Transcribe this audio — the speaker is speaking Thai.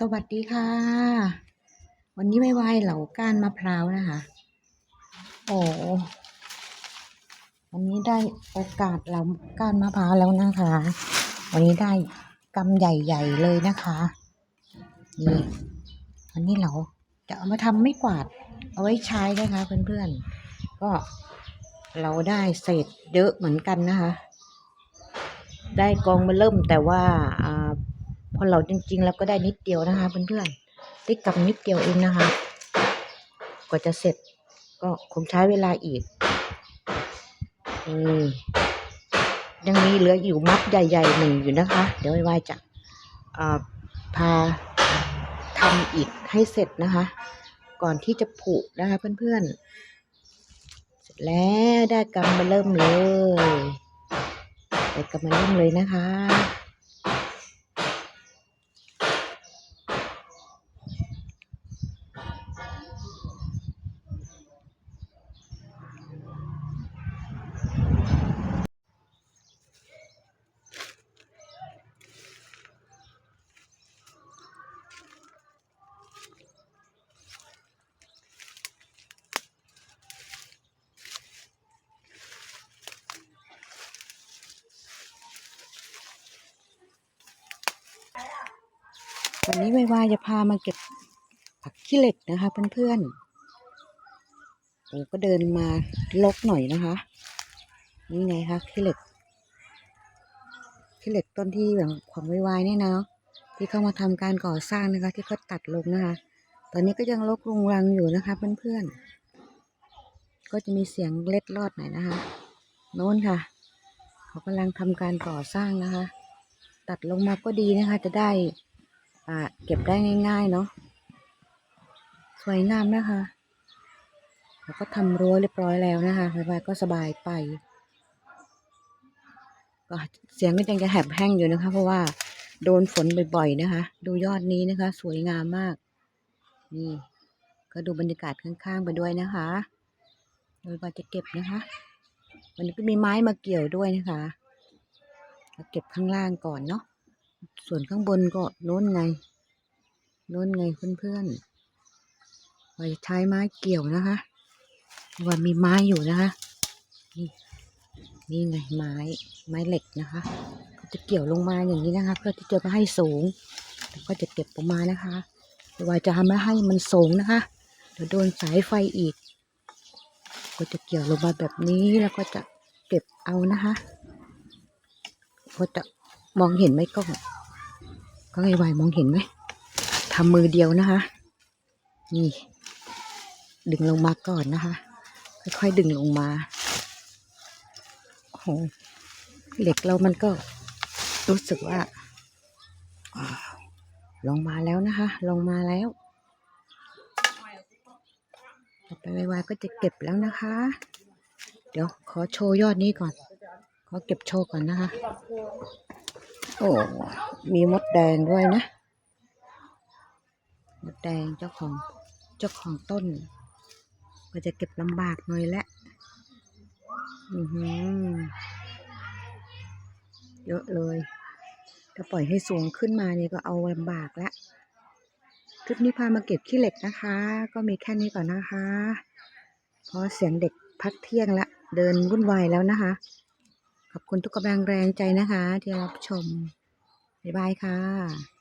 สวัสดีค่ะ วันนี้ไม่ไหวเหล่าก้านมะพร้าวนะคะ โอ้วันนี้ได้โอกาสเหล่าก้านมะพร้าวแล้วนะคะ วันนี้ได้กำใหญ่ๆเลยนะคะนี่วันนี้เราจะเอามาทำไม่กวาด เอาไว้ใช้นะคะเพื่อนๆ ก็เราได้เศษเยอะเหมือนกันนะคะ ได้กองมาเริ่มแต่ว่าอ่า อเราจริงๆ แล้วก็ได้นิดเดียวนะคะเพื่อนๆได้กำนิดเดียวเองนะคะ กว่าจะเสร็จก็คงใช้เวลาอีกนี่ยังมีเหลืออยู่มัดใหญ่ๆหนึ่งอยู่นะคะ เดี๋ยวไว้จะพาทำอีกให้เสร็จนะคะ ก่อนที่จะผุนะคะเพื่อนๆ เสร็จแล้วได้กำมาเริ่มเลยได้กำมาเริ่มเลยนะคะ วันนี้ไม่ว่าจะพามาเก็บผักขี้เหล็กนะคะ เพื่อนๆโอ้ก็เดินมาลกหน่อยนะคะ นี่ไงคะขี้เหล็กขี้เหล็กต้นที่แบบของไวๆเนี่ยนะเนาะที่เข้ามาทำการก่อสร้างนะคะ ที่เขาตัดลงนะคะ ตอนนี้ก็ยังลกรุงรังอยู่นะคะ เพื่อนๆก็จะมีเสียงเล็ดลอดหน่อยนะคะโน้นค่ะ เขากำลังทำการก่อสร้างนะคะ ตัดลงมาก็ดีนะคะ จะได้ อ่าเก็บได้ง่ายๆเนาะสวยงามนะคะแล้วก็ทำรั้วเรียบร้อยแล้วนะคะบายๆก็สบายไป ก็เสียงก็ยังจะแหบแห้งอยู่นะคะ เพราะว่าโดนฝนบ่อยๆนะคะ ดูยอดนี้นะคะ สวยงามมาก นี่ ก็ดูบรรยากาศข้างๆไปด้วยนะคะโดยว่าจะเก็บนะคะ วันนี้ก็มีไม้มาเกี่ยวด้วยนะคะเก็บข้างล่างก่อนเนาะ ส่วนข้างบนก็โน้นไงโน้นไงเพื่อนๆไว้ใช้ไม้เกี่ยวนะคะ ว่ามีไม้อยู่นะคะนี่นี่ไงไม้ไม้เหล็กนะคะ ก็จะเกี่ยวลงมาอย่างนี้นะคะ เพื่อที่จะไม่ให้สูงแล้วก็จะเก็บออกมานะคะว่าจะทำให้มันสูงนะคะเดี๋ยวโดนสายไฟอีก ก็จะเกี่ยวลงมาแบบนี้แล้วก็จะเก็บเอานะคะ ก็จะมองเห็นไหมกล้อง ก็ไงไวมองเห็นไหมทำมือเดียวนะคะ นี่ ดึงลงมาก่อนนะคะ ค่อยๆดึงลงมาโอ้โหเหล็กเรามันก็รู้สึกว่าลงมาแล้วนะคะ ลงมาแล้ว ต่อไปไวๆก็จะเก็บแล้วนะคะ เดี๋ยวขอโชว์ยอดนี้ก่อน ขอเก็บโชว์ก่อนนะคะ โอ้มีมดแดงด้วยนะ มดแดงเจ้าของเจ้าของต้น ก็จะเก็บลำบากหน่อยแหละอือหือเยอะเลยถ้าปล่อยให้สูงขึ้นมานี่ก็เอาลำบากละคลิปนี้พามาเก็บขี้เหล็กนะคะ ก็มีแค่นี้ก่อนนะคะ เพราะเสียงเด็กพักเที่ยงละ เดินวุ่นวายแล้วนะคะ ขอบคุณทุกกำลังแรงใจนะคะ ที่รับชมบ๊ายบายค่ะ